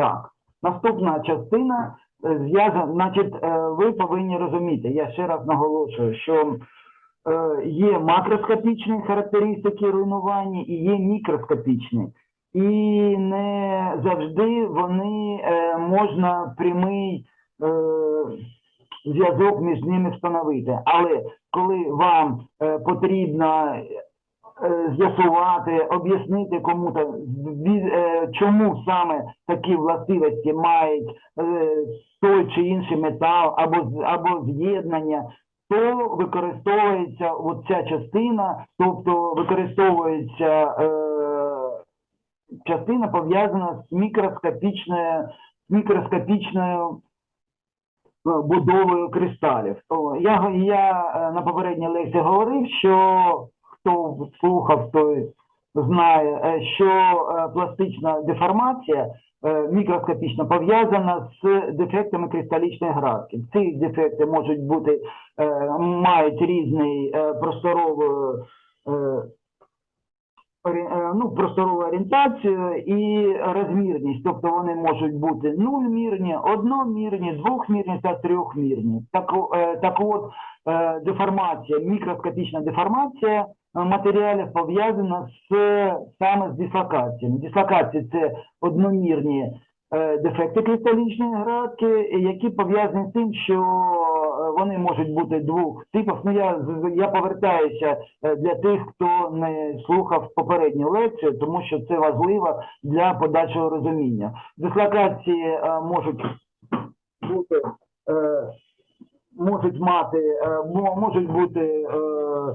Так, наступна частина е, зв'язана, значить, е, ви повинні розуміти, я ще раз наголошую, що е, є макроскопічні характеристики руйнування і є мікроскопічні. І не завжди вони можна прямий зв'язок між ними встановити. Але коли вам потрібно е, з'ясувати, об'яснити кому-то, е, чому саме такі властивості мають е, той чи інший метал або, або з'єднання, то використовується ця частина, тобто використовується е, частина пов'язана з мікроскопічною, мікроскопічною е, будовою кристалів. Я, я е, на попередній лекції говорив, що хто слухав, той знає, е, що е, пластична деформація е, мікроскопічно пов'язана з дефектами кристалічної градки. Ці дефекти можуть бути, мають різний просторовий ну, просторову орієнтацію і розмірність, тобто вони можуть бути нульмірні, одномірні, двохмірні та трьохмірні. Так, так от, деформація, мікроскопічна деформація матеріалів пов'язана з саме з дислокаціями. Дислокації це одномірні е, дефекти кристалічної градки, які пов'язані з тим, що е, вони можуть бути двох типів. Ну я я повертаюся е, для тих, хто не слухав попередню лекцію, тому що це важливо для подальшого розуміння. Дислокації е, можуть бути. е, Можуть мати, е, можуть бути е, е,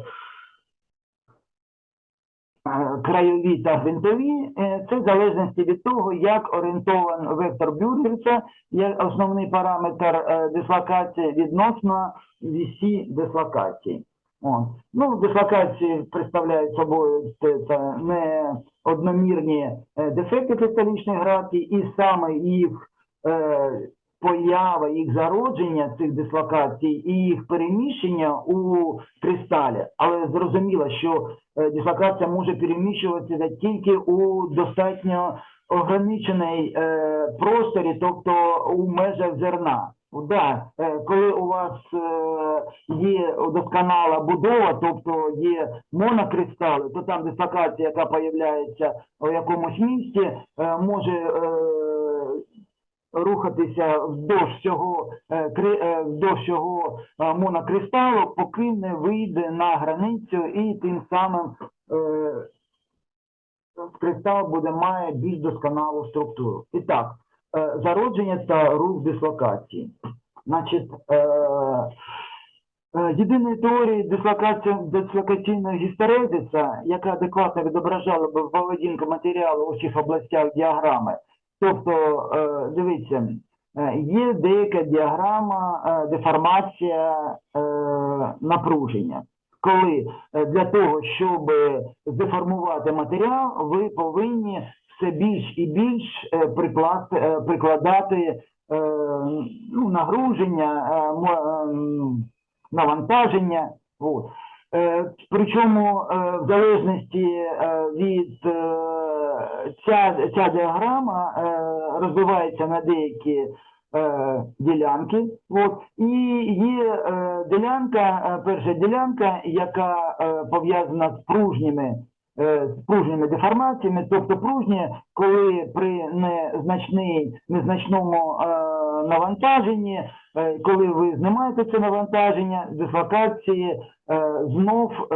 краєві та гвинтові, е, це в залежності від того, як орієнтований вектор Бюргерса, є основний параметр е, дислокації відносно вісі дислокації. От. Ну, дислокації представляють собою це, це не одномірні е, дефекти кристалічної градки, і саме їх е, поява, їх зародження цих дислокацій і їх переміщення у кристалі. Але зрозуміло, що е, дислокація може переміщуватися тільки у достатньо ограничений е, просторі, тобто у межах зерна. Да, е, коли у вас є досконала будова, тобто є монокристали, то там дислокація, яка появляється у якомусь місці, може рухатися вздовж цього, е, е, вздовж цього е, монокристалу, поки не вийде на границю і тим самим кристал буде має більш досконалу структуру. І так, зародження та рух дислокації. Значить, єдиної теорії дислокації дислокаційного гістерезиса, яка адекватно відображала б поведінку матеріалу у всіх областях діаграми. Тобто, е, дивіться, е, є деяка діаграма, е, деформація напруження. Коли для того, щоб деформувати матеріал, ви повинні все більш і більш прикладати ну, нагруження, навантаження. От. Причому в залежності від ця, ця діаграма е, розбивається на деякі е, ділянки. От. І є е, ділянка, перша ділянка, яка пов'язана з пружніми з пружніми деформаціями, тобто пружні, коли при незначній, незначному е, навантаженні, е, коли ви знімаєте це навантаження, дислокації е, знов е,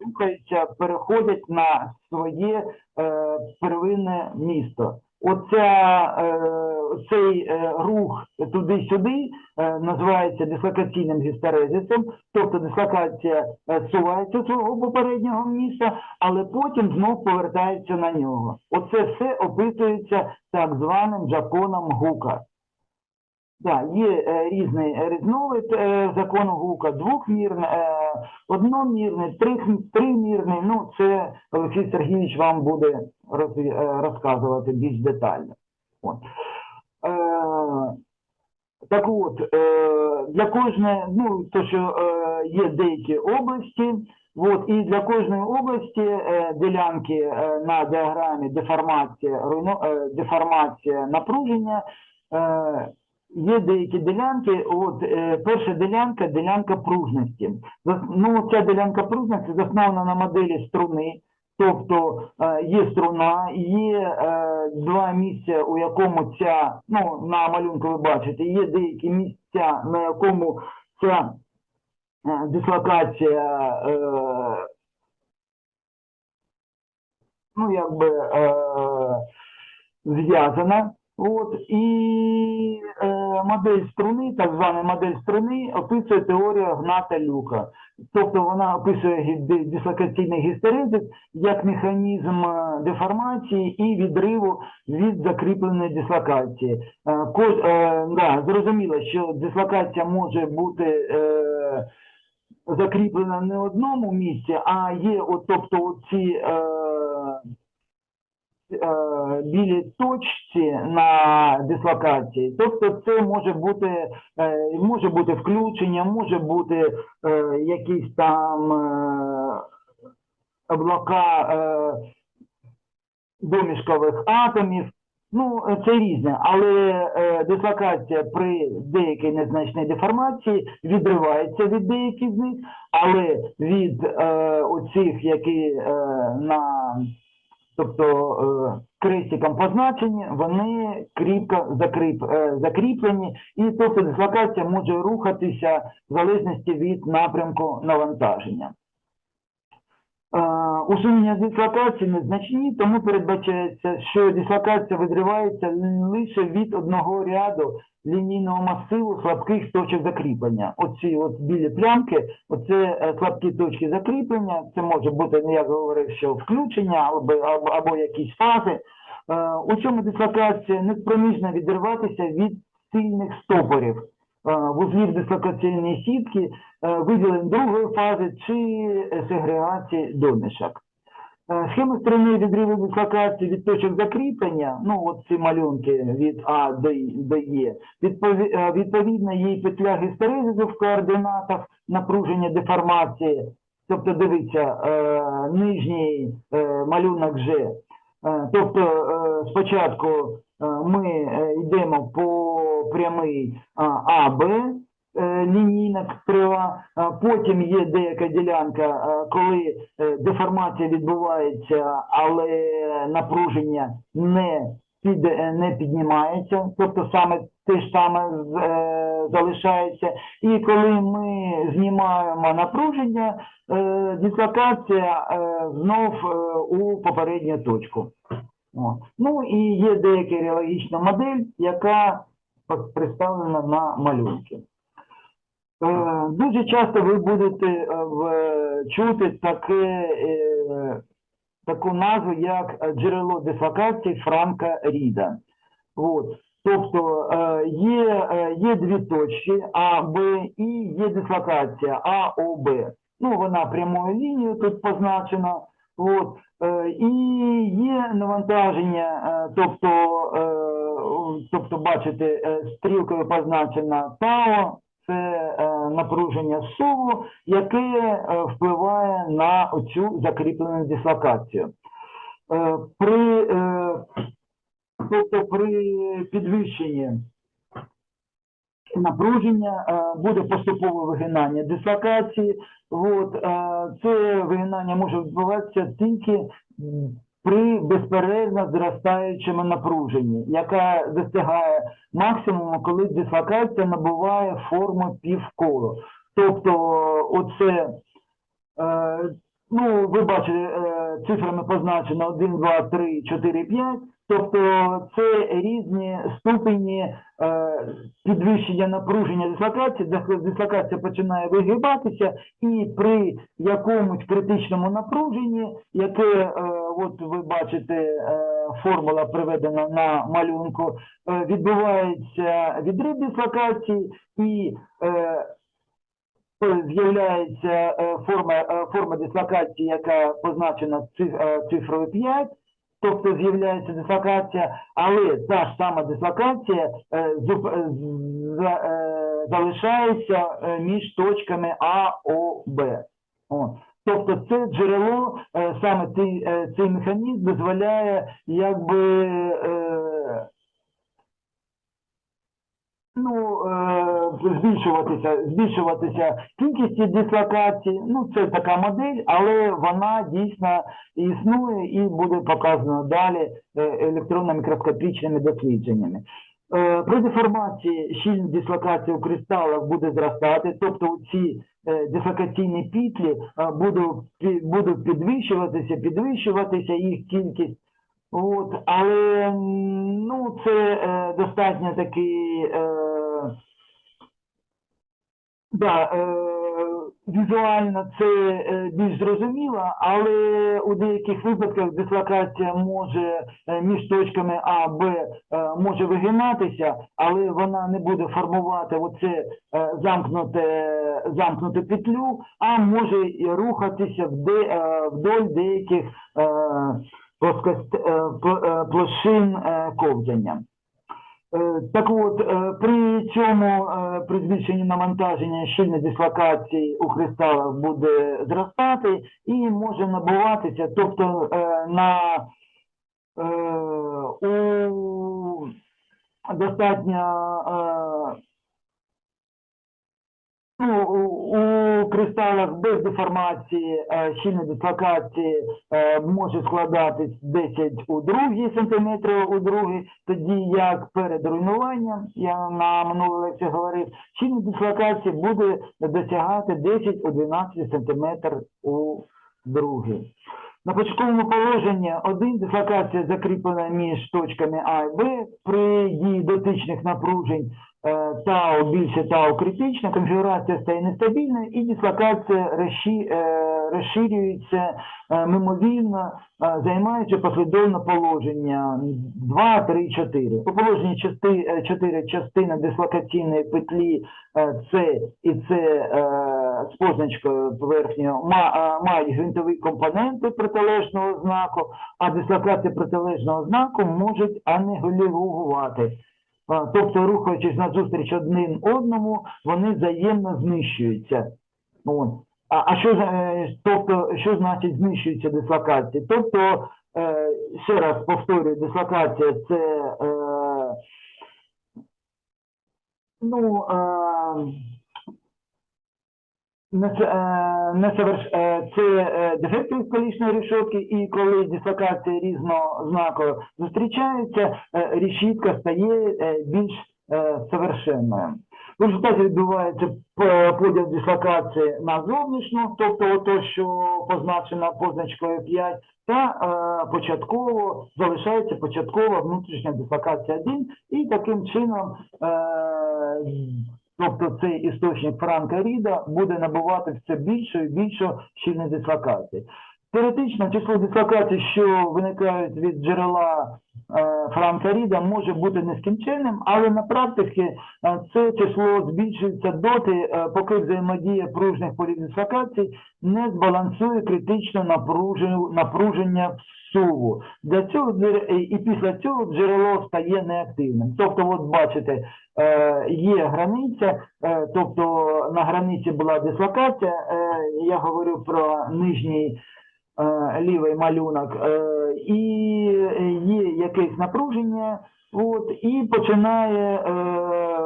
рухаються, переходять на своє е, первинне місто. Оця, е, цей е, рух туди-сюди е, називається дислокаційним гістерезисом, тобто дислокація сувається свого попереднього місця, але потім знов повертається на нього. Оце все описується так званим законом Гука. Да, є е, різний різновид е, закону Гука, двохмірний, е, одномірний, трих- тримірний. Ну, це Олексій Сергійович вам буде роз, е, розказувати більш детально. От. Е, так от, е, для кожної, ну, то, що е, є деякі області, От, і для кожної області е, ділянки е, на діаграмі деформація, руйну, е, деформація напруження. Е, є деякі ділянки. От е, перша ділянка ділянка пружності. Ну, ця ділянка пружності заснована на моделі струни. Тобто е, є струна, є е, два місця, у якому ця, ну на малюнку ви бачите, є деякі місця, на якому ця е, дислокація, е, ну якби е, зв'язана. От, і е, модель струни, так звана модель струни, описує теорія Гната Люка. Тобто вона описує дислокаційний гістерезис як механізм е, деформації і відриву від закріпленої дислокації. Е, кож- е, да, зрозуміло, що дислокація може бути е, закріплена не в одному місці, а є, от, тобто, оці е, е, білі точці на дислокації. Тобто це може бути, е, може бути включення, може бути е, якісь там облака домішкових атомів. Ну, це різне, але дислокація при деякій незначній деформації відривається від деяких з них, але від оцих, які на тобто е, крестиком позначені, вони кріпко закріп, е, закріплені, і тобто дислокація може рухатися в залежності від напрямку навантаження. Усунення дислокації незначні, тому передбачається, що дислокація відривається лише від одного ряду лінійного масиву слабких точок закріплення. Оці от білі плямки, оце е, слабкі точки закріплення, це може бути, ну, я говорив, що включення або, або, або якісь фази. Е, У цьому дислокація не спроміжна відриватися від сильних стопорів вузлів дислокаційної сітки, е, виділень другої фази чи е, сегрегації домішок. Е, Схема сторони відриву дислокації від точок закріплення, ну от ці малюнки від А до, е, відповідно їй петля гістерезису в координатах напруження деформації, тобто дивіться, е, нижній е, малюнок. Е, Тобто е, спочатку е, ми е, йдемо по прямий АБ, е, лінійна крила, потім є деяка ділянка, е, коли е, деформація відбувається, але напруження не, під, не піднімається, тобто саме те ж саме залишається. І коли ми знімаємо напруження, дислокація знов у попередню точку. Ну і є деяка реологічна модель, яка представлена на малюнки. Е, Дуже часто ви будете е, чути таке, е, таку назву, як джерело дислокації Франка Ріда. От. Тобто є, є дві точки А, Б і є дислокація А, О, Б. Ну, вона прямою лінією тут позначена. От. І є навантаження, тобто, тобто бачите, е, стрілкою позначена ТАО, це е, напруження суву, яке е, впливає на оцю закріплену дислокацію. Е, При, тобто при підвищенні напруження буде поступове вигинання дислокації. От, це вигинання може відбуватися тільки при безперервно зростаючому напруженні, яка досягає максимуму, коли дислокація набуває форму півкола. Тобто, оце, е, ну, ви бачите, е, цифрами позначено 1, 2, 3, 4, 5. Тобто це різні ступені е, підвищення напруження дислокації, Дис- дислокація починає вигибатися, і при якомусь критичному напруженні, яке, е, от ви бачите, е, формула приведена на малюнку, е, відбувається відрив дислокації і е, з'являється е, форма, е, форма дислокації, яка позначена е, цифрою 5, тобто з'являється дислокація, але та ж сама дислокація е, е, е, залишається між точками А, О, Б. Тобто це джерело, саме цей, цей механізм дозволяє якби ну, е, збільшуватися, збільшуватися кількість дислокацій. Ну, це така модель, але вона дійсно існує і буде показана далі е, електронно-мікроскопічними дослідженнями. Е, При деформації щільність дислокації у кристалах буде зростати, тобто ці дислокаційні будуть, будуть підвищуватися, підвищуватися їх кількість. От, але ну, це е, достатньо такий е, да, е, візуально це е, більш зрозуміло, але у деяких випадках дислокація може е, між точками А, Б е, може вигинатися, але вона не буде формувати оце е, замкнуте, замкнуту петлю, а може і рухатися е, вдоль деяких е, плоскост, е, е, площин е, ковзання. Так от, при цьому, при збільшенні навантаження щільність дислокації у кристалах буде зростати і може набуватися, тобто на у достатньо е, ну, у, у кристалах без деформації щільної дислокації е, може складатись 10 у другій сантиметри у другій, тоді як перед руйнуванням, я на минулій лекції говорив, щільна дислокація буде досягати 10 у 12 сантиметр у другій. На початковому положенні один дислокація закріплена між точками А і Б при дії дотичних напружень е, тау більше тау критична, конфігурація стає нестабільною і дислокація е, розширюється е, мимовільно, займаючи послідовне положення 2, 3, 4. У положенні 4, 4 частини дислокаційної петлі С і С з позначкою поверхньою е, мають гвинтові компоненти протилежного знаку, а дислокація протилежного знаку можуть анігулювати. Тобто, рухаючись назустріч один одному, вони взаємно знищуються. А, а що, е, тобто, що значить знищуються дислокації? Тобто, е, ще раз повторюю, дислокація це е, ну, е, Несе- е, несоверш- е, це е, дефекти скалічної решетки, і коли знаку зустрічаються, е, решітка стає е, більш е, совершенною. В результаті відбувається поділ дислокації на зовнішню, тобто ото, що позначено позначкою 5, та е, початково залишається початкова внутрішня дислокація 1, і таким чином е, Тобто цей істочник Франка Ріда буде набувати все більше і більшої щільність дислокації. Теоретично число дислокацій, що виникають від джерела е, Франка Ріда, може бути нескінченним, але на практиці е, це число збільшується доти, е, поки взаємодія пружних полів дислокацій не збалансує критично напруження, напруження всуву. Для цього і- після цього джерело стає неактивним. Тобто, от бачите, є границя, тобто на границі була дислокація, я говорю про нижній лівий малюнок, е, і є якесь напруження, от, і починає, е, е,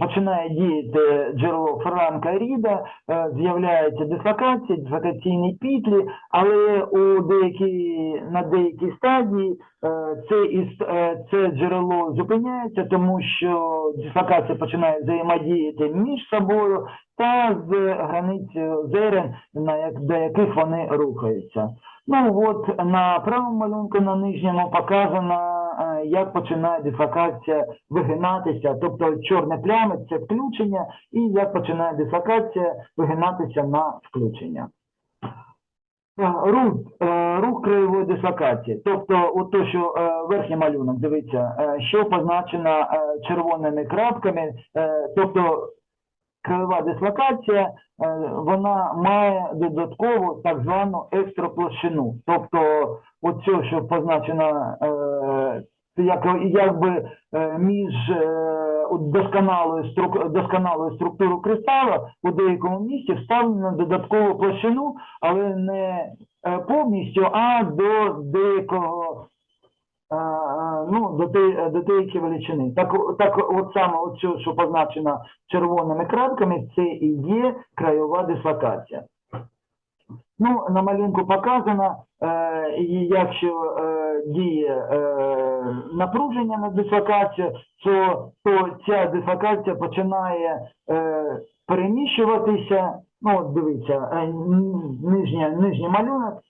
починає діяти джерело Франка Ріда, е, з'являється дислокація, дислокаційні петлі, але у деякі, на деякій стадії е, це, е, це джерело зупиняється, тому що дислокація починає взаємодіяти між собою та з границею зерен, на до яких вони рухаються. Ну от на правому малюнку на нижньому показано, е, як починає дислокація вигинатися, тобто чорне плями це включення, і як починає дислокація вигинатися на включення. Е, Рух, е, рух краєвої дислокації, тобто от то, що е, верхній малюнок, дивіться, е, що позначено е, червоними крапками, е, тобто краєва дислокація, е, вона має додаткову так звану екстраплощину. Тобто, от це, що позначено е, як, якби е, між у струк- досконалої структури кристала у деякому місці вставлено додаткову площину, але не повністю, а до деякого ну, до, те- до деякої величини. Так, так от саме оцю, що позначено червоними крапками, це і є краєва дислокація. Ну, на малюнку показано, е, якщо е, діє е, напруження на дислокацію, то, то ця дислокація починає е, переміщуватися. Ну, от дивіться, е, нижня, нижній малюнок е,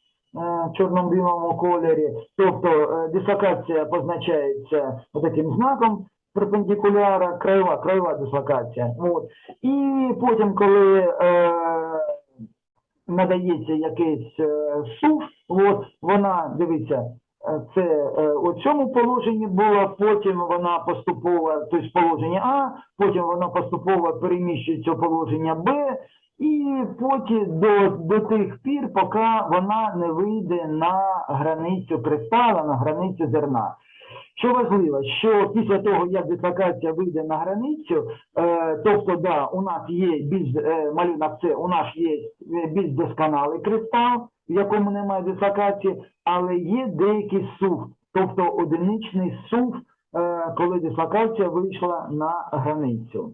чорно-білому кольорі. Тобто е, дислокація позначається таким знаком перпендикуляра, краєва, краєва дислокація. От. І потім, коли е, надається якийсь е, сув, от, вона, дивіться, е, це е, у цьому положенні була, потім вона поступово, тобто положення А, потім вона поступово переміщується у положення Б, і потім до, до тих пір, поки вона не вийде на границю кристала, на границю зерна. Що важливо, що після того, як дислокація вийде на границю, е, тобто, да, у нас є більш е, малюнок це, у нас є е, більш досконалий кристал, в якому немає дислокації, але є деякий сув, тобто одиничний сув, е, коли дислокація вийшла на границю.